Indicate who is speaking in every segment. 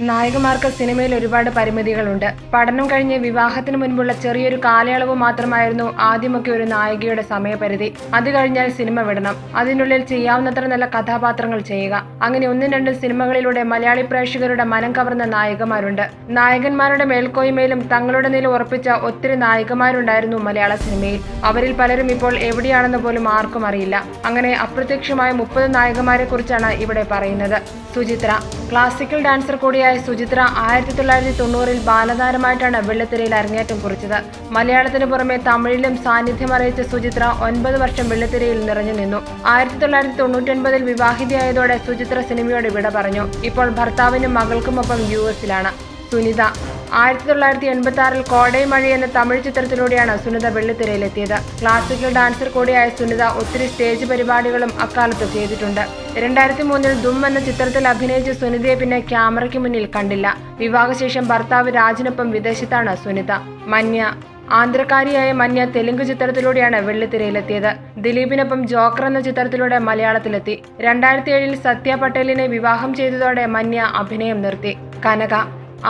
Speaker 1: നായകന്മാർക്ക് സിനിമയിൽ ഒരുപാട് പരിമിതികളുണ്ട്. പഠനം കഴിഞ്ഞ് വിവാഹത്തിന് മുൻപുള്ള ചെറിയൊരു കാലയളവ് മാത്രമായിരുന്നു ആദ്യമൊക്കെ ഒരു നായികയുടെ സമയപരിധി. അത് കഴിഞ്ഞാൽ സിനിമ വിടണം. അതിനുള്ളിൽ ചെയ്യാവുന്നത്ര നല്ല കഥാപാത്രങ്ങൾ ചെയ്യുക. അങ്ങനെ ഒന്നും രണ്ടും സിനിമകളിലൂടെ മലയാളി പ്രേക്ഷകരുടെ മനം കവർന്ന നായകന്മാരുണ്ട്. നായകന്മാരുടെ മേൽക്കോയ്മയിലും തങ്ങളുടെ നില ഉറപ്പിച്ച ഒത്തിരി നായികമാരുണ്ടായിരുന്നു മലയാള സിനിമയിൽ. അവരിൽ പലരും ഇപ്പോൾ എവിടെയാണെന്ന് പോലും ആർക്കും അറിയില്ല. അങ്ങനെ അപ്രത്യക്ഷമായ മുപ്പത് നായകന്മാരെ കുറിച്ചാണ് ഇവിടെ പറയുന്നത്. സുചിത്ര ക്ലാസിക്കൽ ഡാൻസർ കൂടിയായ സുചിത്ര ആയിരത്തി തൊള്ളായിരത്തി തൊണ്ണൂറിൽ ബാലതാരമായിട്ടാണ് വെള്ളിത്തിരയിൽ അരങ്ങേറ്റം കുറിച്ചത്. മലയാളത്തിന് പുറമെ തമിഴിലും സാന്നിധ്യം അറിയിച്ച സുചിത്ര ഒൻപത് വർഷം വെള്ളിത്തിരയിൽ നിറഞ്ഞു നിന്നു. ആയിരത്തി തൊള്ളായിരത്തി തൊണ്ണൂറ്റൊൻപതിൽ വിവാഹിതയായതോടെ സുചിത്ര സിനിമയോട് വിട പറഞ്ഞു. ഇപ്പോൾ ഭർത്താവിനും മകൾക്കുമൊപ്പം യു എസിലാണ്. സുനിത ആയിരത്തി തൊള്ളായിരത്തി എൺപത്തി ആറിൽ കോടൈ മഴ എന്ന തമിഴ് ചിത്രത്തിലൂടെയാണ് സുനിത വെള്ളിത്തിരയിലെത്തിയത്. ക്ലാസിക്കൽ ഡാൻസർ കൂടിയായ സുനിത ഒത്തിരി സ്റ്റേജ് പരിപാടികളും അക്കാലത്ത് ചെയ്തിട്ടുണ്ട്. രണ്ടായിരത്തി മൂന്നിൽ ദും എന്ന ചിത്രത്തിൽ അഭിനയിച്ച സുനിതയെ പിന്നെ ക്യാമറയ്ക്ക് മുന്നിൽ കണ്ടില്ല. വിവാഹശേഷം ഭർത്താവ് രാജിനൊപ്പം വിദേശത്താണ് സുനിത. മന്യ ആന്ധ്രക്കാരിയായ മന്യ തെലുങ്ക് ചിത്രത്തിലൂടെയാണ് വെള്ളിത്തിരയിലെത്തിയത്. ദിലീപിനൊപ്പം ജോക്കർ എന്ന ചിത്രത്തിലൂടെ മലയാളത്തിലെത്തി. രണ്ടായിരത്തി ഏഴിൽ സത്യ പട്ടേലിനെ വിവാഹം ചെയ്തതോടെ മന്യ അഭിനയം നിർത്തി. കനക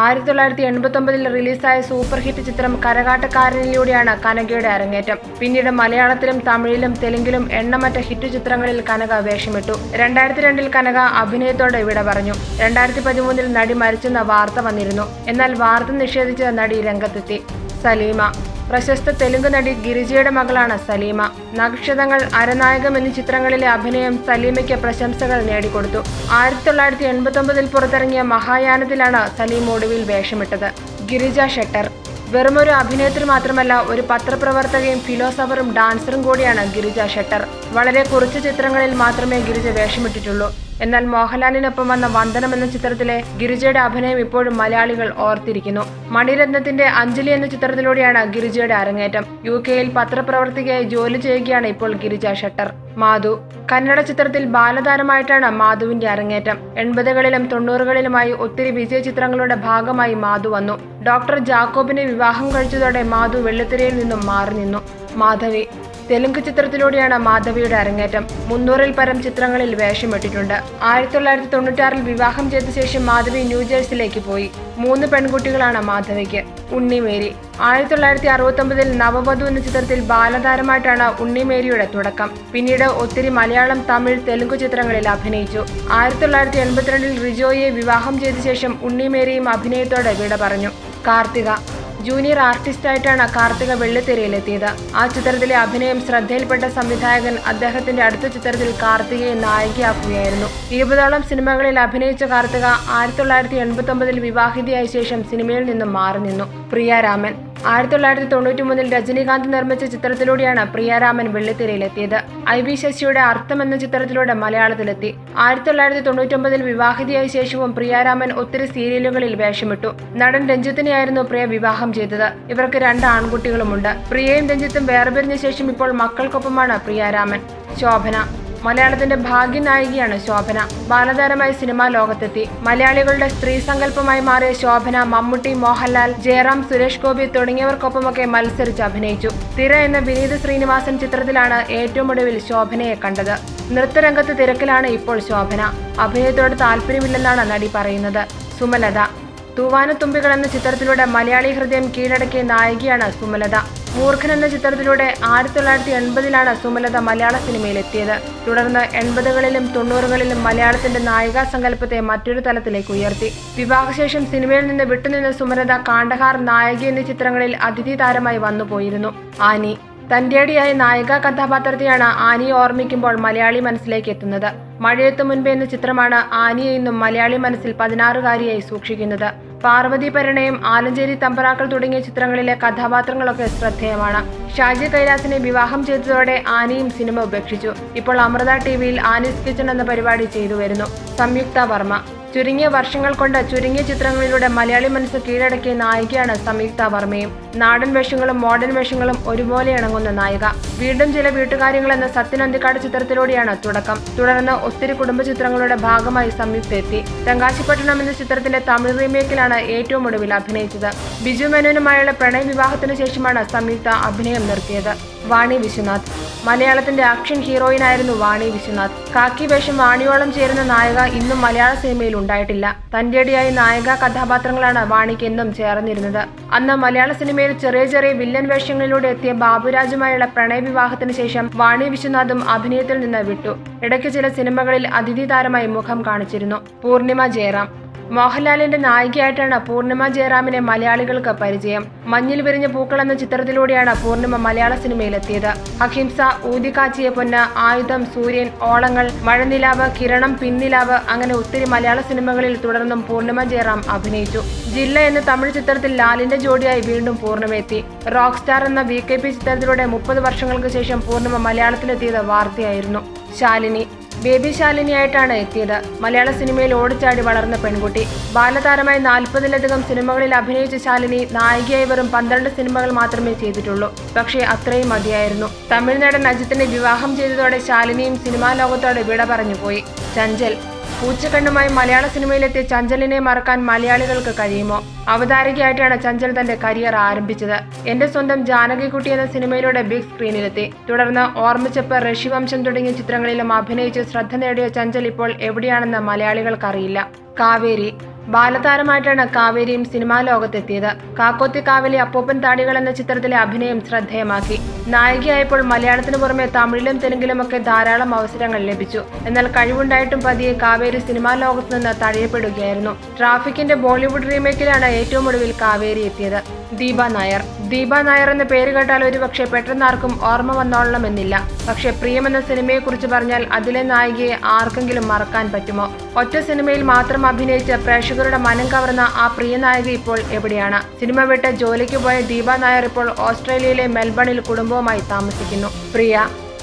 Speaker 1: ആയിരത്തി തൊള്ളായിരത്തി എൺപത്തി ഒമ്പതിൽ റിലീസായ സൂപ്പർ ഹിറ്റ് ചിത്രം കരകാട്ടക്കാരനിലൂടെയാണ് കനകയുടെ അരങ്ങേറ്റം. പിന്നീട് മലയാളത്തിലും തമിഴിലും തെലുങ്കിലും എണ്ണമറ്റ ഹിറ്റ് ചിത്രങ്ങളിൽ കനക വേഷമിട്ടു. രണ്ടായിരത്തി രണ്ടിൽ കനക അഭിനയത്തോടെ വിട പറഞ്ഞു. രണ്ടായിരത്തി പതിമൂന്നിൽ നടി മരിച്ചെന്ന വാർത്ത വന്നിരുന്നു. എന്നാൽ വാർത്ത നിഷേധിച്ച നടി രംഗത്തെത്തി. സലീമ പ്രശസ്ത തെലുങ്ക് നടി ഗിരിജയുടെ മകളാണ് സലീമ. നക്ഷതങ്ങൾ അരനായകം എന്നീ ചിത്രങ്ങളിലെ അഭിനയം സലീമയ്ക്ക് പ്രശംസകൾ നേടിക്കൊടുത്തു. ആയിരത്തി തൊള്ളായിരത്തി എൺപത്തി പുറത്തിറങ്ങിയ മഹായാനത്തിലാണ് സലീം ഒടുവിൽ വേഷമിട്ടത്. ഗിരിജ ഷെട്ടർ. വെറുമൊരു അഭിനേത്രി മാത്രമല്ല ഒരു പത്രപ്രവർത്തകയും ഫിലോസഫറും ഡാൻസറും കൂടിയാണ് ഗിരിജ ഷെട്ടർ. വളരെ കുറച്ച് ചിത്രങ്ങളിൽ മാത്രമേ ഗിരിജ വേഷമിട്ടിട്ടുള്ളൂ. എന്നാൽ മോഹൻലാലിനൊപ്പം വന്ന വന്ദനം എന്ന ചിത്രത്തിലെ ഗിരിജയുടെ അഭിനയം ഇപ്പോഴും മലയാളികൾ ഓർത്തിരിക്കുന്നു. മണിരത്നത്തിന്റെ അഞ്ജലി എന്ന ചിത്രത്തിലൂടെയാണ് ഗിരിജയുടെ അരങ്ങേറ്റം. യു കെയിൽ പത്രപ്രവർത്തകയായി ജോലി ചെയ്യുകയാണ് ഇപ്പോൾ ഗിരിജ ഷട്ടർ. മാധു കന്നഡ ചിത്രത്തിൽ ബാലതാരമായിട്ടാണ് മാധുവിന്റെ അരങ്ങേറ്റം. എൺപതുകളിലും തൊണ്ണൂറുകളിലുമായി ഒത്തിരി വിജയ ചിത്രങ്ങളുടെ ഭാഗമായി മാധു വന്നു. ഡോക്ടർ ജാക്കോബിനെ വിവാഹം കഴിച്ചതോടെ മാധു വെള്ളിത്തിരയിൽ നിന്നും മാറി നിന്നു. മാധവി തെലുങ്ക് ചിത്രത്തിലൂടെയാണ് മാധവിയുടെ അരങ്ങേറ്റം. മുന്നൂറിൽ പരം ചിത്രങ്ങളിൽ വേഷമിട്ടിട്ടുണ്ട് ആയിരത്തി തൊള്ളായിരത്തി തൊണ്ണൂറ്റാറിൽ വിവാഹം ചെയ്ത ശേഷം മാധവി ന്യൂജേഴ്സിലേക്ക് പോയി. മൂന്ന് പെൺകുട്ടികളാണ് മാധവിക്ക്. ഉണ്ണിമേരി. ആയിരത്തി തൊള്ളായിരത്തി അറുപത്തൊമ്പതിൽ നവവധു എന്ന ചിത്രത്തിൽ ബാലതാരമായിട്ടാണ് ഉണ്ണിമേരിയുടെ തുടക്കം. പിന്നീട് ഒത്തിരി മലയാളം തമിഴ് തെലുങ്ക് ചിത്രങ്ങളിൽ അഭിനയിച്ചു. ആയിരത്തി തൊള്ളായിരത്തി എൺപത്തിരണ്ടിൽ റിജോയെ വിവാഹം ചെയ്ത ശേഷം ഉണ്ണിമേരിയും അഭിനയത്തോടെ വിട പറഞ്ഞു. കാർത്തിക. ജൂനിയർ ആർട്ടിസ്റ്റായിട്ടാണ് കാർത്തിക വെള്ളിത്തിരയിലെത്തിയത്. ആ ചിത്രത്തിലെ അഭിനയം ശ്രദ്ധയിൽപ്പെട്ട സംവിധായകൻ അദ്ദേഹത്തിന്റെ അടുത്ത ചിത്രത്തിൽ കാർത്തികയെ നായികയാക്കുകയായിരുന്നു. ഇരുപതോളം സിനിമകളിൽ അഭിനയിച്ച കാർത്തിക ആയിരത്തി തൊള്ളായിരത്തി എൺപത്തി ഒമ്പതിൽ വിവാഹിതയായ ശേഷം സിനിമയിൽ നിന്നും മാറി നിന്നു. പ്രിയാരാമൻ ആയിരത്തി തൊള്ളായിരത്തി തൊണ്ണൂറ്റി മൂന്നിൽ രജനീകാന്ത് നിർമ്മിച്ച ചിത്രത്തിലൂടെയാണ് പ്രിയാരാമൻ വെള്ളിത്തിരയിലെത്തിയത്. ഐ വി ശശിയുടെ അർത്ഥം എന്ന ചിത്രത്തിലൂടെ മലയാളത്തിലെത്തി. ആയിരത്തി തൊള്ളായിരത്തി തൊണ്ണൂറ്റൊമ്പതിൽ വിവാഹിതയായ ശേഷവും പ്രിയാരാമൻ ഒത്തിരി സീരിയലുകളിൽ വേഷമിട്ടു. നടൻ രഞ്ജിത്തിനെയായിരുന്നു പ്രിയ വിവാഹം ചെയ്തത്. ഇവർക്ക് രണ്ട് ആൺകുട്ടികളുമുണ്ട്. പ്രിയയും രഞ്ജിത്തും വേർപിരിഞ്ഞ ശേഷം ഇപ്പോൾ മക്കൾക്കൊപ്പമാണ് പ്രിയാരാമൻ. ശോഭന മലയാളത്തിന്റെ ഭാഗ്യനായികയാണ് ശോഭന. ബാലതാരമായി സിനിമാ ലോകത്തെത്തി. മലയാളികളുടെ സ്ത്രീ സങ്കല്പമായി മാറിയ ശോഭന മമ്മൂട്ടി മോഹൻലാൽ ജയറാം സുരേഷ് ഗോപി തുടങ്ങിയവർക്കൊപ്പമൊക്കെ മത്സരിച്ച് അഭിനയിച്ചു. തിര എന്ന വിനീത് ശ്രീനിവാസൻ ചിത്രത്തിലാണ് ഏറ്റവും ഒടുവിൽ ശോഭനയെ കണ്ടത്. നൃത്തരംഗത്ത് തിരക്കിലാണ് ഇപ്പോൾ ശോഭന. അഭിനയത്തോട് താല്പര്യമില്ലെന്നാണ് നടി പറയുന്നത്. സുമലത തൂവാനത്തുമ്പികൾ എന്ന ചിത്രത്തിലൂടെ മലയാളി ഹൃദയം കീഴടക്കിയ നായികയാണ് സുമലത. മൂർഖൻ എന്ന ചിത്രത്തിലൂടെ ആയിരത്തി തൊള്ളായിരത്തി എൺപതിലാണ് സുമലത മലയാള സിനിമയിലെത്തിയത്. തുടർന്ന് എൺപതുകളിലും തൊണ്ണൂറുകളിലും മലയാളത്തിന്റെ നായികാ സങ്കല്പത്തെ മറ്റൊരു തലത്തിലേക്ക് ഉയർത്തി. വിവാഹശേഷം സിനിമയിൽ നിന്ന് വിട്ടുനിന്ന സുമലത കാണ്ടഹാർ നായിക എന്നീ ചിത്രങ്ങളിൽ അതിഥി താരമായി വന്നുപോയിരുന്നു. ആനി. തന്റേടിയായ നായികാ കഥാപാത്രത്തെയാണ് ആനിയെ ഓർമ്മിക്കുമ്പോൾ മലയാളി മനസ്സിലേക്ക് എത്തുന്നത്. മഴയത്തു മുൻപ് എന്ന ചിത്രമാണ് ആനിയെ ഇന്നും മലയാളി മനസ്സിൽ പതിനാറുകാരിയായി സൂക്ഷിക്കുന്നത്. പാർവതി പരിണയം ആലഞ്ചേരി തമ്പറാക്കൾ തുടങ്ങിയ ചിത്രങ്ങളിലെ കഥാപാത്രങ്ങളൊക്കെ ശ്രദ്ധേയമാണ്. ഷാജി കൈലാസിനെ വിവാഹം ചെയ്തതോടെ ആനിയും സിനിമ ഉപേക്ഷിച്ചു. ഇപ്പോൾ അമൃത ടി വിയിൽ ആനീസ് കിച്ചൺ എന്ന പരിപാടി ചെയ്തു വരുന്നു. സംയുക്ത വർമ്മ. ചുരുങ്ങിയ വർഷങ്ങൾ കൊണ്ട് ചുരുങ്ങിയ ചിത്രങ്ങളിലൂടെ മലയാളി മനസ്സ് കീഴടക്കിയ നായികയാണ് സംയുക്ത വർമ്മയും. നാടൻ വേഷങ്ങളും മോഡേൺ വേഷങ്ങളും ഒരുപോലെ ഇണങ്ങുന്ന നായിക. വീണ്ടും ചില വീട്ടുകാര്യങ്ങൾ എന്ന സത്യൻ അന്തിക്കാട് ചിത്രത്തിലൂടെയാണ് തുടക്കം. തുടർന്ന് ഒത്തിരി കുടുംബ ചിത്രങ്ങളുടെ ഭാഗമായി സംയുക്ത എത്തി. തെങ്കാശിപ്പട്ടണം എന്ന ചിത്രത്തിന്റെ തമിഴ് റീമേക്കിലാണ് ഏറ്റവും ഒടുവിൽ അഭിനയിച്ചത്. ബിജു മേനോനുമായുള്ള പ്രണയ വിവാഹത്തിനു ശേഷമാണ് സംയുക്ത അഭിനയം നിർത്തിയത്. വാണി വിശ്വനാഥ്. മലയാളത്തിന്റെ ആക്ഷൻ ഹീറോയിനായിരുന്നു വാണി വിശ്വനാഥ്. കാക്കി വേഷം വാണിയോളം ചേരുന്ന നായിക ഇന്നും മലയാള സിനിമയിൽ ഉണ്ടായിട്ടില്ല. തന്റെടിയായി നായക കഥാപാത്രങ്ങളാണ് വാണിക്ക് എന്നും ചേർന്നിരുന്നത്. അന്ന് മലയാള സിനിമയിൽ ചെറിയ ചെറിയ വില്ലൻ വേഷങ്ങളിലൂടെ എത്തിയ ബാബുരാജുമായുള്ള പ്രണയവിവാഹത്തിന് ശേഷം വാണി വിശ്വനാഥും അഭിനയത്തിൽ നിന്ന് വിട്ടു. ഇടയ്ക്ക് ചില സിനിമകളിൽ അതിഥി താരമായി മുഖം കാണിച്ചിരുന്നു. പൂർണിമ ജയറാം. മോഹൻലാലിന്റെ നായികയായിട്ടാണ് പൂർണിമ ജയറാമിനെ മലയാളികൾക്ക് പരിചയം. മഞ്ഞിൽ വിരിഞ്ഞ പൂക്കൾ എന്ന ചിത്രത്തിലൂടെയാണ് പൂർണിമ മലയാള സിനിമയിലെത്തിയത്. അഹിംസ ഊതിക്കാച്ചിയ പൊന്ന് ആയുധം സൂര്യൻ ഓളങ്ങൾ മഴനിലാവ് കിരണം പിന്നിലാവ് അങ്ങനെ ഒത്തിരി മലയാള സിനിമകളിൽ തുടർന്നും പൂർണിമ ജയറാം അഭിനയിച്ചു. ജില്ല എന്ന തമിഴ് ചിത്രത്തിൽ ലാലിന്റെ ജോഡിയായി വീണ്ടും പൂർണിമ എത്തി റോക്ക് സ്റ്റാർ എന്ന വി കെ പി ചിത്രത്തിലൂടെ മുപ്പത് വർഷങ്ങൾക്ക് ശേഷം പൂർണിമ മലയാളത്തിലെത്തിയത് വാർത്തയായിരുന്നു. ശാലിനി ബേബി ശാലിനിയായിട്ടാണ് എത്തിയത്. മലയാള സിനിമയിൽ ഓടിച്ചാടി വളർന്ന പെൺകുട്ടി. ബാലതാരമായി നാൽപ്പതിലധികം സിനിമകളിൽ അഭിനയിച്ച ശാലിനി നായികയായി വെറും പന്ത്രണ്ട് സിനിമകൾ മാത്രമേ ചെയ്തിട്ടുള്ളൂ. പക്ഷേ അത്രയും മതിയായിരുന്നു. തമിഴ് നടൻ അജിത്തിനെ വിവാഹം ചെയ്തതോടെ ശാലിനിയും സിനിമാ ലോകത്തോടെ വിട പറഞ്ഞുപോയി ചഞ്ചൽ പൂച്ചക്കണ്ണുമായി മലയാള സിനിമയിലെത്തിയ ചഞ്ചലിനെ മറക്കാൻ മലയാളികൾക്ക് കഴിയുമോ? അവതാരകയായിട്ടാണ് ചഞ്ചൽ തന്റെ കരിയർ ആരംഭിച്ചത്. എന്റെ സ്വന്തം ജാനകിക്കുട്ടി എന്ന സിനിമയിലൂടെ ബിഗ് സ്ക്രീനിലെത്തി. തുടർന്ന് ഓർമ്മിച്ചപ്പ് ഋഷിവംശം തുടങ്ങിയ ചിത്രങ്ങളിലും അഭിനയിച്ച് ശ്രദ്ധ നേടിയ ചഞ്ചൽ ഇപ്പോൾ എവിടെയാണെന്ന് മലയാളികൾക്കറിയില്ല. കാവേരി. ബാലതാരമായിട്ടാണ് കാവേരിയും സിനിമാ ലോകത്തെത്തിയത്. കാക്കോത്തി കാവലി അപ്പൂപ്പൻ താടികൾ എന്ന ചിത്രത്തിലെ അഭിനയം ശ്രദ്ധേയമാക്കി. നായികയായപ്പോൾ മലയാളത്തിന് പുറമെ തമിഴിലും തെലുങ്കിലുമൊക്കെ ധാരാളം അവസരങ്ങൾ ലഭിച്ചു. എന്നാൽ കഴിവുണ്ടായിട്ടും പതിയെ കാവേരി സിനിമാ ലോകത്ത് നിന്ന് തഴയപ്പെടുകയായിരുന്നു. ട്രാഫിക്കിന്റെ ബോളിവുഡ് റീമേക്കിലാണ് ഏറ്റവും ഒടുവിൽ കാവേരി എത്തിയത്. ദീപ നായർ. ദീപ നായർ എന്ന പേര് കേട്ടാൽ ഒരുപക്ഷെ പെട്ടെന്നാർക്കും ഓർമ്മ വന്നോളണമെന്നില്ല. പക്ഷെ പ്രിയം എന്ന സിനിമയെക്കുറിച്ച് പറഞ്ഞാൽ അതിലെ നായികയെ ആർക്കെങ്കിലും മറക്കാൻ പറ്റുമോ? ഒറ്റ സിനിമയിൽ മാത്രം അഭിനയിച്ച് പ്രേക്ഷകരുടെ മനം കവർന്ന ആ പ്രിയ നായിക ഇപ്പോൾ എവിടെയാണ്? സിനിമ വിട്ട് ജോലിക്ക് പോയ ദീപ നായർ ഇപ്പോൾ ഓസ്ട്രേലിയയിലെ മെൽബണിൽ കുടുംബവുമായി താമസിക്കുന്നു. പ്രിയ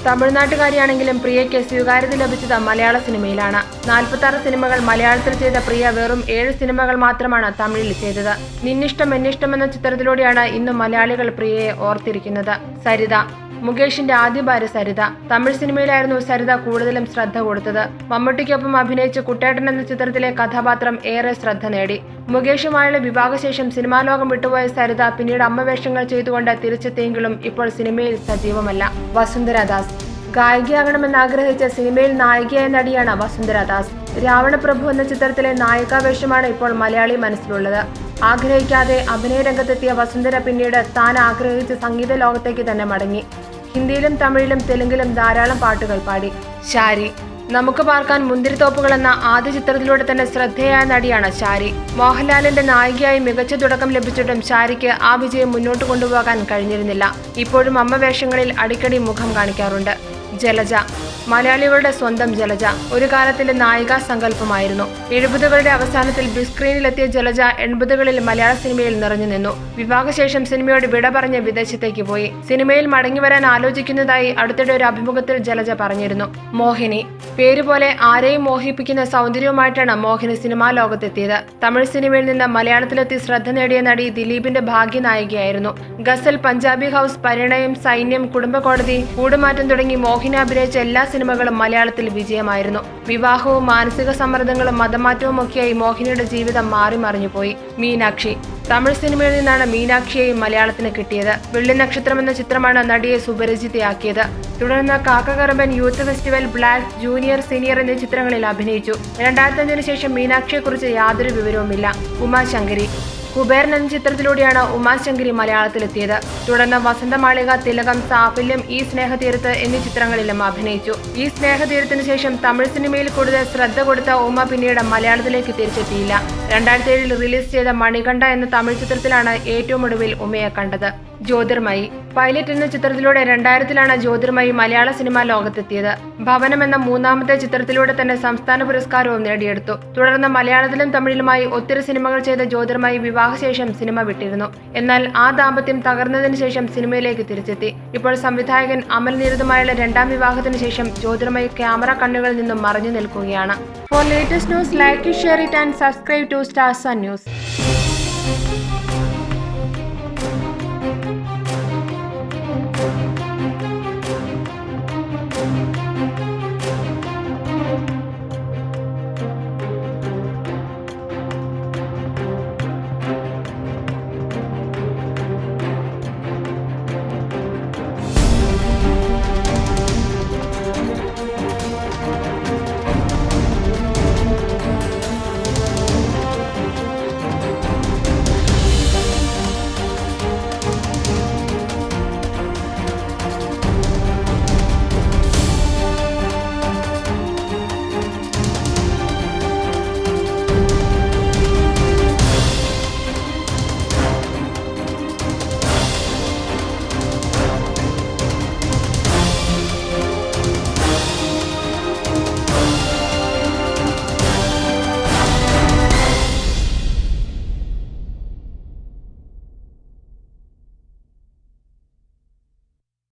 Speaker 1: തമിഴ്നാട്ടുകാരിയാണെങ്കിലും പ്രിയയ്ക്ക് സ്വീകാര്യത ലഭിച്ചത് മലയാള സിനിമയിലാണ്. നാൽപ്പത്തി സിനിമകൾ മലയാളത്തിൽ ചെയ്ത പ്രിയ വെറും ഏഴ് സിനിമകൾ മാത്രമാണ് തമിഴിൽ ചെയ്തത്. നിന്നിഷ്ടം എന്നിഷ്ടം എന്ന ചിത്രത്തിലൂടെയാണ് ഇന്ന് മലയാളികൾ പ്രിയയെ ഓർത്തിരിക്കുന്നത്. സരിത. മുകേഷിന്റെ ആദ്യ ഭാര്യ സരിത. തമിഴ് സിനിമയിലായിരുന്നു സരിത കൂടുതലും ശ്രദ്ധ കൊടുത്തത്. മമ്മൂട്ടിക്കൊപ്പം അഭിനയിച്ച കുട്ടേട്ടൻ എന്ന ചിത്രത്തിലെ കഥാപാത്രം ഏറെ ശ്രദ്ധ നേടി. മുകേഷുമായുള്ള വിവാഹശേഷം സിനിമാ ലോകം വിട്ടുപോയ സരിത പിന്നീട് അമ്മവേഷങ്ങൾ ചെയ്തുകൊണ്ട് തിരിച്ചെത്തിയെങ്കിലും ഇപ്പോൾ സിനിമയിൽ സജീവമല്ല. വസുന്ധര ദാസ് ഗായികയാകണമെന്ന് ആഗ്രഹിച്ച സിനിമയിൽ നായികയായ നടിയാണ് വസുന്ധര ദാസ് രാവണപ്രഭു എന്ന ചിത്രത്തിലെ നായികാവേഷമാണ് ഇപ്പോൾ മലയാളി മനസ്സിലുള്ളത്. ആഗ്രഹിക്കാതെ അഭിനയ രംഗത്തെത്തിയ വസുന്ധര പിന്നീട് താൻ ആഗ്രഹിച്ച സംഗീത ലോകത്തേക്ക് തന്നെ മടങ്ങി. ഹിന്ദിയിലും തമിഴിലും തെലുങ്കിലും ധാരാളം പാട്ടുകൾ പാടി. ഷാരി നമുക്ക് പാർക്കാൻ മുന്തിരിത്തോപ്പുകൾ എന്ന ആദ്യ ചിത്രത്തിലൂടെ തന്നെ ശ്രദ്ധേയായ നടിയാണ് ശാരി മോഹൻലാലിന്റെ നായികയായി മികച്ച തുടക്കം ലഭിച്ചിട്ടും ശാരിക്ക് ആ വിജയം മുന്നോട്ട് കൊണ്ടുപോകാൻ കഴിഞ്ഞിരുന്നില്ല. ഇപ്പോഴും അമ്മ വേഷങ്ങളിൽ അടിക്കടി മുഖം കാണിക്കാറുണ്ട്. ജലജ മലയാളികളുടെ സ്വന്തം ജലജ. ഒരു കാലത്തിന്റെ നായികാ സങ്കല്പമായിരുന്നു. എഴുപതുകളുടെ അവസാനത്തിൽ ബിഗ് സ്ക്രീനിലെത്തിയ ജലജ എൺപതുകളിൽ മലയാള സിനിമയിൽ നിറഞ്ഞു നിന്നു. വിവാഹശേഷം സിനിമയോട് വിട പറഞ്ഞ് വിദേശത്തേക്ക് പോയി. സിനിമയിൽ മടങ്ങിവരാൻ ആലോചിക്കുന്നതായി അടുത്തിടെ ഒരു അഭിമുഖത്തിൽ ജലജ പറഞ്ഞിരുന്നു. മോഹിനി. പേരുപോലെ ആരെയും മോഹിപ്പിക്കുന്ന സൗന്ദര്യവുമായിട്ടാണ് മോഹിനി സിനിമാ ലോകത്തെത്തിയത്. തമിഴ് സിനിമയിൽ നിന്ന് മലയാളത്തിലെത്തി ശ്രദ്ധ നേടിയ നടി ദിലീപിന്റെ ഭാഗ്യനായികയായിരുന്നു. ഗസൽ പഞ്ചാബി ഹൗസ് പരിണയം സൈന്യം കുടുംബ കോടതി കൂടുമാറ്റം തുടങ്ങി മോഹിനി അഭിനയിച്ച എല്ലാ സിനിമകളും മലയാളത്തിൽ വിജയമായിരുന്നു. വിവാഹവും മാനസിക സമ്മർദ്ദങ്ങളും മതമാറ്റവും ഒക്കെയായി മോഹിനിയുടെ ജീവിതം മാറി മറിഞ്ഞുപോയി മീനാക്ഷി. തമിഴ് സിനിമയിൽ നിന്നാണ് മീനാക്ഷിയെയും മലയാളത്തിന് കിട്ടിയത്. വെള്ളി നക്ഷത്രം എന്ന ചിത്രമാണ് നടിയെ സുപരിചിതയാക്കിയത്. തുടർന്ന് Kakkakarumban youth festival black junior senior എന്നീ ചിത്രങ്ങളിൽ അഭിനയിച്ചു. രണ്ടായിരത്തി അഞ്ചിന് ശേഷം മീനാക്ഷിയെക്കുറിച്ച് യാതൊരു വിവരവുമില്ല. ഉമാശങ്കരി. കുബേരൻ എന്ന ചിത്രത്തിലൂടെയാണ് ഉമാശങ്കരി മലയാളത്തിലെത്തിയത്. തുടർന്ന് വസന്തമാളിക തിലകം സാഫല്യം ഈ സ്നേഹതീരത്ത് എന്നീ ചിത്രങ്ങളിലും അഭിനയിച്ചു. ഈ സ്നേഹതീരത്തിന് ശേഷം തമിഴ് സിനിമയിൽ കൂടുതൽ ശ്രദ്ധ കൊടുത്ത ഉമ പിന്നീട് മലയാളത്തിലേക്ക് തിരിച്ചെത്തിയില്ല. രണ്ടായിരത്തി ഏഴിൽ റിലീസ് ചെയ്ത മണികണ്ഠ എന്ന തമിഴ് ചിത്രത്തിലാണ് ഏറ്റവും ഒടുവിൽ ഉമയെ കണ്ടത്. ജ്യോതിർമയി. പൈലറ്റ് എന്ന ചിത്രത്തിലൂടെ രണ്ടായിരത്തിലാണ് ജ്യോതിർമയി മലയാള സിനിമാ ലോകത്തെത്തിയത്. ഭവനം എന്ന മൂന്നാമത്തെ ചിത്രത്തിലൂടെ തന്നെ സംസ്ഥാന പുരസ്കാരവും നേടിയെടുത്തു. തുടർന്ന് മലയാളത്തിലും തമിഴിലുമായി ഒത്തിരി സിനിമകൾ ചെയ്ത ജ്യോതിർമയി വിവാഹശേഷം സിനിമ വിട്ടിരുന്നു. എന്നാൽ ആ ദാമ്പത്യം തകർന്നതിന് ശേഷം സിനിമയിലേക്ക് തിരിച്ചെത്തി. ഇപ്പോൾ സംവിധായകൻ അമൽ നീരതുമായുള്ള രണ്ടാം വിവാഹത്തിന് ശേഷം ജ്യോതിർമയി ക്യാമറ കണ്ണുകളിൽ നിന്നും മറഞ്ഞു നിൽക്കുകയാണ്. For latest news like share it and subscribe to stars news